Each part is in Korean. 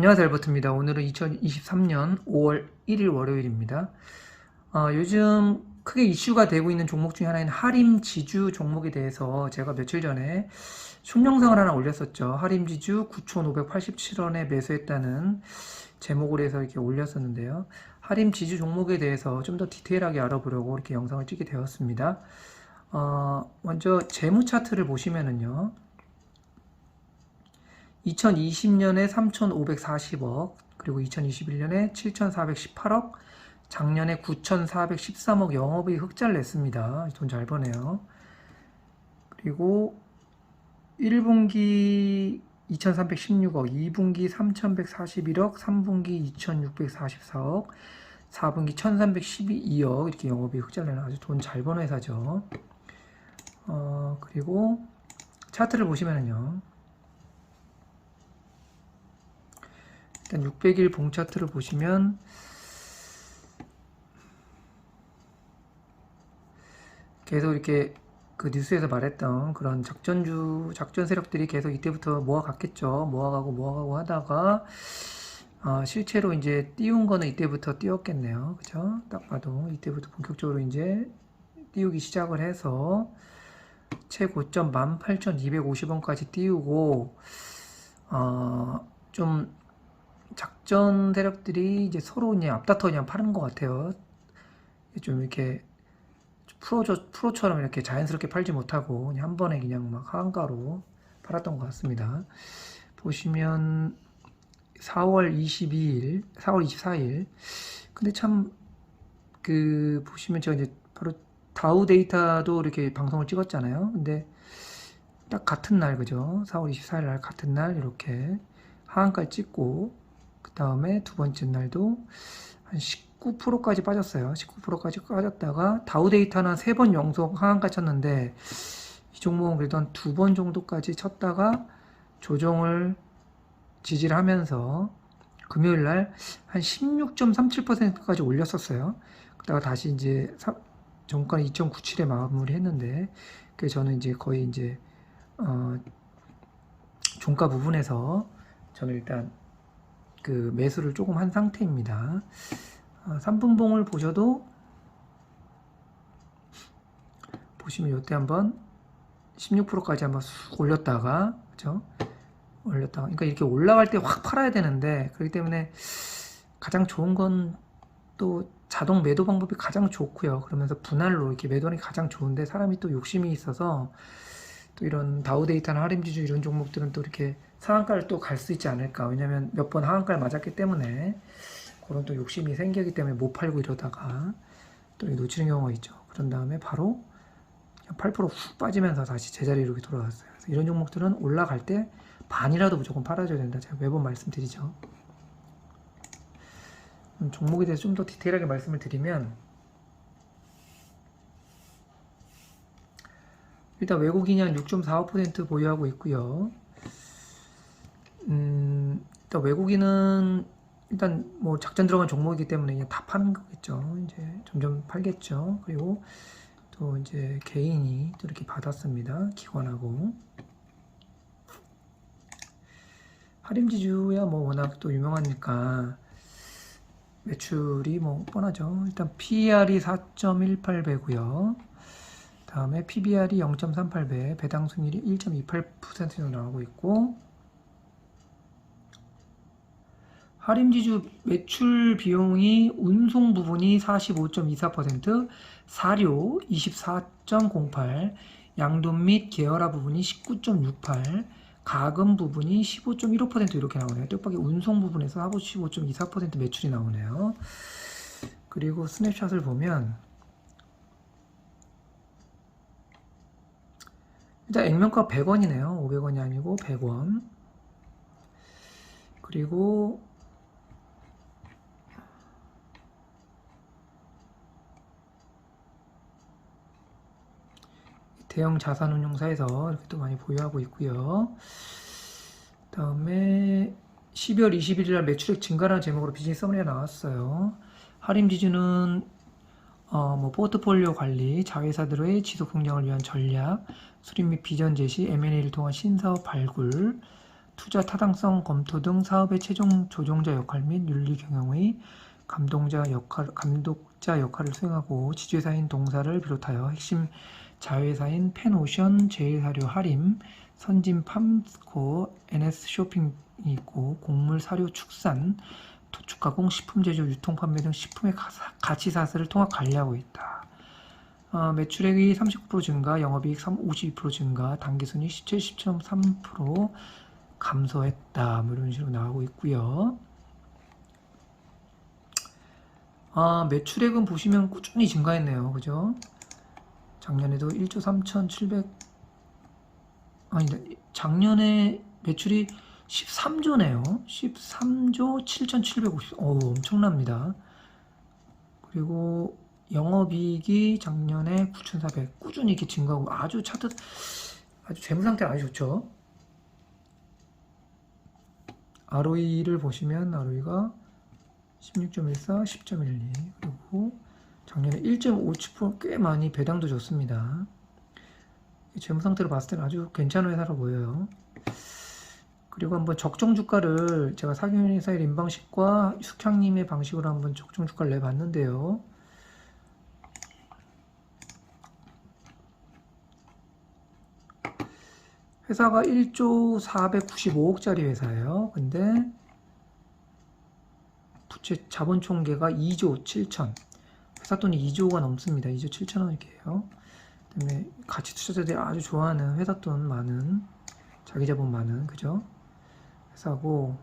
안녕하세요 알버트입니다. 오늘은 2023년 5월 1일 월요일입니다. 어, 요즘 크게 이슈가 되고 있는 종목 중에 하나인 하림 지주 종목에 대해서 제가 며칠 전에 숏영상을 하나 올렸었죠. 하림 지주 9,587원에 매수했다는 제목으로 해서 이렇게 올렸었는데요. 하림 지주 종목에 대해서 좀 더 디테일하게 알아보려고 이렇게 영상을 찍게 되었습니다. 어, 먼저 재무 차트를 보시면은요. 2020년에 3,540억, 그리고 2021년에 7,418억, 작년에 9,413억 영업이 흑자를 냈습니다. 돈 잘 버네요. 그리고 1분기 2,316억, 2분기 3,141억, 3분기 2,644억, 4분기 1,312억 이렇게 영업이 흑자를 내는 아주 돈 잘 버는 회사죠. 어, 그리고 차트를 보시면은요. 일단 600일 봉 차트를 보시면 계속 이렇게 그 뉴스에서 말했던 그런 작전주 작전 세력들이 계속 이때부터 모아갔겠죠. 모아가고 모아가고 하다가 어, 실제로 이제 띄운 거는 이때부터 띄웠겠네요. 그죠? 딱 봐도 이때부터 본격적으로 이제 띄우기 시작을 해서 최고점 18,250원까지 띄우고 어, 좀 작전 세력들이 이제 서로 그냥 앞다퉈 그냥 파는 것 같아요. 좀 이렇게 프로저, 프로처럼 이렇게 자연스럽게 팔지 못하고 그냥 한 번에 그냥 막 하한가로 팔았던 것 같습니다. 보시면 4월 22일, 4월 24일. 근데 참, 그, 보시면 제가 이제 바로 다우 데이터도 이렇게 방송을 찍었잖아요. 근데 딱 같은 날, 그죠? 4월 24일 날 같은 날 이렇게 하한가 찍고, 그 다음에 두 번째 날도 한 19%까지 빠졌어요. 19%까지 빠졌다가 다우 데이터는 세 번 연속 하한가 쳤는데 이 종목은 그래도 한 두 번 정도까지 쳤다가 조정을 지지를 하면서 금요일 날 한 16.37%까지 올렸었어요. 그러다가 다시 이제 정가 2.97에 마무리했는데 그 저는 이제 거의 이제 어 종가 부분에서 저는 일단 그 매수를 조금 한 상태입니다. 어, 3분봉을 보셔도 보시면 이때 한번 16%까지 한번 쑥 올렸다가 그죠? 올렸다가 그러니까 이렇게 올라갈 때 확 팔아야 되는데 그렇기 때문에 가장 좋은 건 또 자동 매도 방법이 가장 좋고요. 그러면서 분할로 이렇게 매도하는 게 가장 좋은데 사람이 또 욕심이 있어서 또 이런 다우 데이터나 하림지주 이런 종목들은 또 이렇게 상한가를 또 갈 수 있지 않을까. 왜냐면 몇 번 하한가를 맞았기 때문에 그런 또 욕심이 생기기 때문에 못 팔고 이러다가 또 놓치는 경우가 있죠. 그런 다음에 바로 8%훅 빠지면서 다시 제자리로 이렇게 돌아왔어요. 이런 종목들은 올라갈 때 반이라도 무조건 팔아줘야 된다. 제가 매번 말씀드리죠. 음, 종목에 대해서 좀 더 디테일하게 말씀을 드리면 일단 외국인이 한 6.45% 보유하고 있고요. 음, 일단 외국인은 일단 뭐 작전 들어간 종목이기 때문에 그냥 다 파는 거겠죠. 이제 점점 팔겠죠. 그리고 또 이제 개인이 또 이렇게 받았습니다. 기관하고 하림지주야 뭐 워낙 또 유명하니까 매출이 뭐 뻔하죠. 일단 PER이 4.18배고요. 다음에 PBR이 0.38배, 배당 수익률이 1.28% 정도 나오고 있고 하림지주 매출 비용이 운송 부분이 45.24%, 사료 24.08, 양돈 및 계열화 부분이 19.68, 가금 부분이 15.15% 이렇게 나오네요. 뜻밖의 운송 부분에서 15.24% 매출이 나오네요. 그리고 스냅샷을 보면 일단 액면가 100원이네요. 500원이 아니고 100원. 그리고 대형 자산운용사에서 이렇게 또 많이 보유하고 있고요. 다음에 12월 21일 날 매출액 증가라는 제목으로 비즈니스 서머리가 나왔어요. 하림지주는 어, 뭐 포트폴리오 관리, 자회사들의 지속 성장을 위한 전략, 수립 및 비전 제시, M&A를 통한 신사업 발굴, 투자 타당성 검토 등 사업의 최종 조종자 역할 및 윤리 경영의 감동자 역할, 감독자 역할을 수행하고 지주회사인 동사를 비롯하여 핵심 자회사인 펜오션, 제일사료 하림, 선진 팜스코, NS 쇼핑이 있고 곡물 사료 축산, 도축 가공, 식품 제조, 유통 판매 등 식품의 가- 가치 사슬을 통합 관리하고 있다. 어, 매출액이 39% 증가, 영업이익 52% 증가, 당기순이 17, 10.3% 감소했다. 뭐 이런 식으로 나오고 있고요. 아, 매출액은 보시면 꾸준히 증가했네요. 그죠? 작년에도 1조 3,700 아니 작년에 매출이 13조네요. 13조 7,750. 어우, 엄청납니다. 그리고 영업이익이 작년에 9,400 꾸준히 이렇게 증가하고 아주 차트 아주 재무 상태가 아주 좋죠. ROE를 보시면 ROE가 16.14, 10.12 그리고 작년에 1.57%꽤 많이 배당도 줬습니다. 재무 상태로 봤을 때는 아주 괜찮은 회사로 보여요. 그리고 한번 적정 주가를 제가 사기회사의 임방식과 숙향님의 방식으로 한번 적정 주가를 내봤는데요. 회사가 1조 495억짜리 회사예요. 근데 부채 자본 총계가 2조 7천. 회사 돈이 2조가 넘습니다. 2조 7천원이에요. 그다음에 가치 투자자들이 아주 좋아하는 회사 돈 많은 자기 자본 많은 그죠? 회사고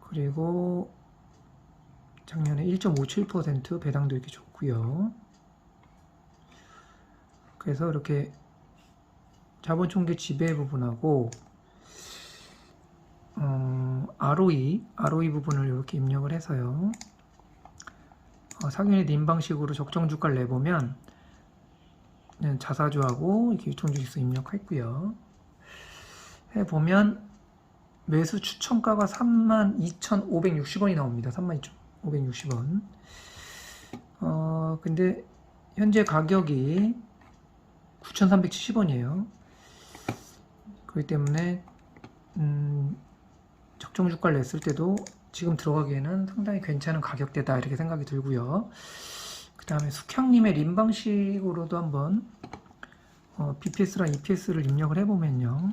그리고 작년에 1.57% 배당도 이렇게 좋고요. 그래서 이렇게 자본 총계 지배 부분하고 어, ROE, ROE 부분을 이렇게 입력을 해서요. 어, 상윤의 님 방식으로 적정 주가를 내보면 네, 자사주하고 이렇게 유통 주식수 입력했고요. 해 보면 매수 추천가가 32,560원이 나옵니다. 32,560원. 어, 근데 현재 가격이 9,370원이에요. 그렇기 때문에 음, 적정 주가를 냈을 때도 지금 들어가기에는 상당히 괜찮은 가격대다 이렇게 생각이 들고요. 그 다음에 숙향님의 림 방식으로도 한번 어, BPS랑 EPS를 입력을 해보면요.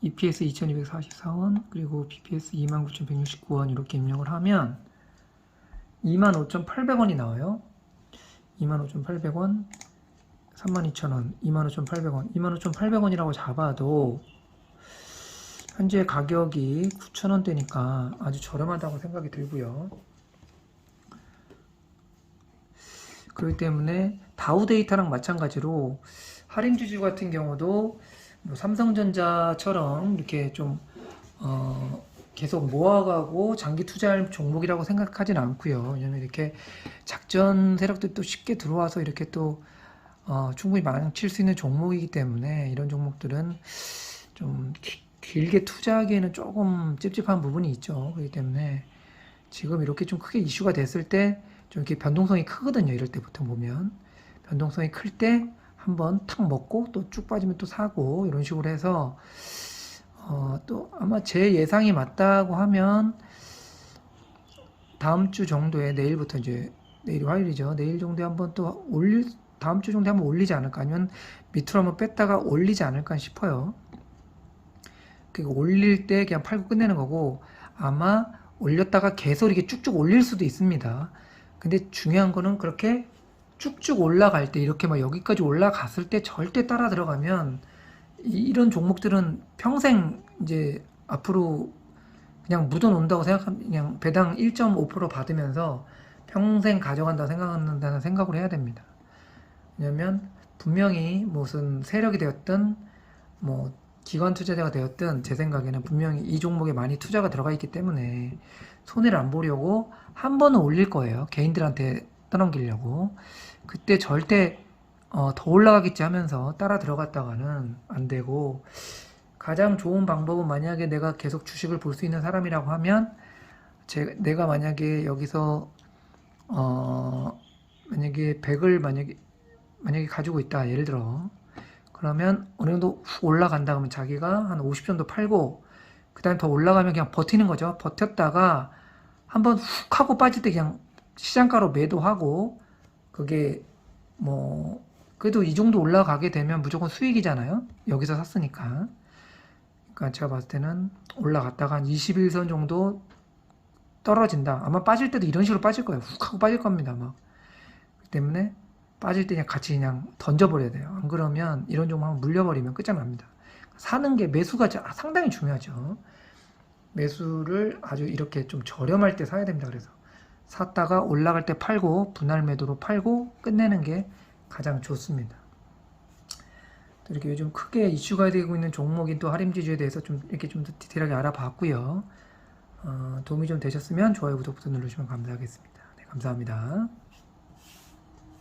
EPS 2244원 그리고 BPS 29,169원 이렇게 입력을 하면 25,800원이 나와요. 25,800원 32,000원 25,800원 25,800원이라고 잡아도 현재 가격이 9,000원대니까 아주 저렴하다고 생각이 들고요. 그렇기 때문에 다우 데이터랑 마찬가지로 할인 주주 같은 경우도 뭐 삼성전자처럼 이렇게 좀 어, 계속 모아가고 장기 투자할 종목이라고 생각하진 않고요. 왜냐면 이렇게 작전 세력들이 또 쉽게 들어와서 이렇게 또 어, 충분히 망칠 수 있는 종목이기 때문에 이런 종목들은 좀 기- 길게 투자하기에는 조금 찝찝한 부분이 있죠. 그렇기 때문에 지금 이렇게 좀 크게 이슈가 됐을 때 좀 이렇게 변동성이 크거든요. 이럴 때 보통 보면 변동성이 클 때 한번 탁 먹고 또 쭉 빠지면 또 사고 이런 식으로 해서 어, 또 아마 제 예상이 맞다고 하면 다음 주 정도에 내일부터 이제 내일이 화요일이죠. 내일 정도에 한번 또 올릴 다음 주 정도에 한번 올리지 않을까 아니면 밑으로 한번 뺐다가 올리지 않을까 싶어요. 그 올릴 때 그냥 팔고 끝내는 거고 아마 올렸다가 계속 이렇게 쭉쭉 올릴 수도 있습니다. 근데 중요한 거는 그렇게 쭉쭉 올라갈 때 이렇게 막 여기까지 올라갔을 때 절대 따라 들어가면 이, 런 종목들은 평생 이제 앞으로 그냥 묻어 놓는다고 생각하면 그냥 배당 1.5% 받으면서 평생 가져간다고 생각한다는 생각을 해야 됩니다. 왜냐면 분명히 무슨 세력이 되었든 뭐 기관 투자자가 되었든 제 생각에는 분명히 이 종목에 많이 투자가 들어가 있기 때문에 손해를 안 보려고 한 번은 올릴 거예요. 개인들한테 떠넘기려고. 그때 절대 어, 더 올라가겠지 하면서 따라 들어갔다가는 안 되고 가장 좋은 방법은 만약에 내가 계속 주식을 볼 수 있는 사람이라고 하면 제, 내가 만약에 여기서 어, 만약에 100을 만약에 만약에 가지고 있다 예를 들어 그러면 어느 정도 훅 올라간다 그러면 자기가 한 50 정도 팔고 그 다음에 더 올라가면 그냥 버티는 거죠. 버텼다가 한번 훅 하고 빠질 때 그냥 시장가로 매도하고 그게 뭐 그래도 이 정도 올라가게 되면 무조건 수익이잖아요. 여기서 샀으니까. 그러니까 제가 봤을 때는 올라갔다가 한 21선 정도 떨어진다. 아마 빠질 때도 이런 식으로 빠질 거예요. 훅 하고 빠질 겁니다 막 때문에 빠질 때 그냥 같이 그냥 던져버려야 돼요. 안 그러면 이런 종목 한번 물려버리면 끝장납니다. 사는 게 매수가 자- 상당히 중요하죠. 매수를 아주 이렇게 좀 저렴할 때 사야 됩니다. 그래서 샀다가 올라갈 때 팔고 분할 매도로 팔고 끝내는 게 가장 좋습니다. 또 이렇게 요즘 크게 이슈가 되고 있는 종목인 또 하림지주에 대해서 좀 이렇게 좀 더 디테일하게 알아봤고요. 어, 도움이 좀 되셨으면 좋아요, 구독 버튼 누르시면 감사하겠습니다. 네, 감사합니다.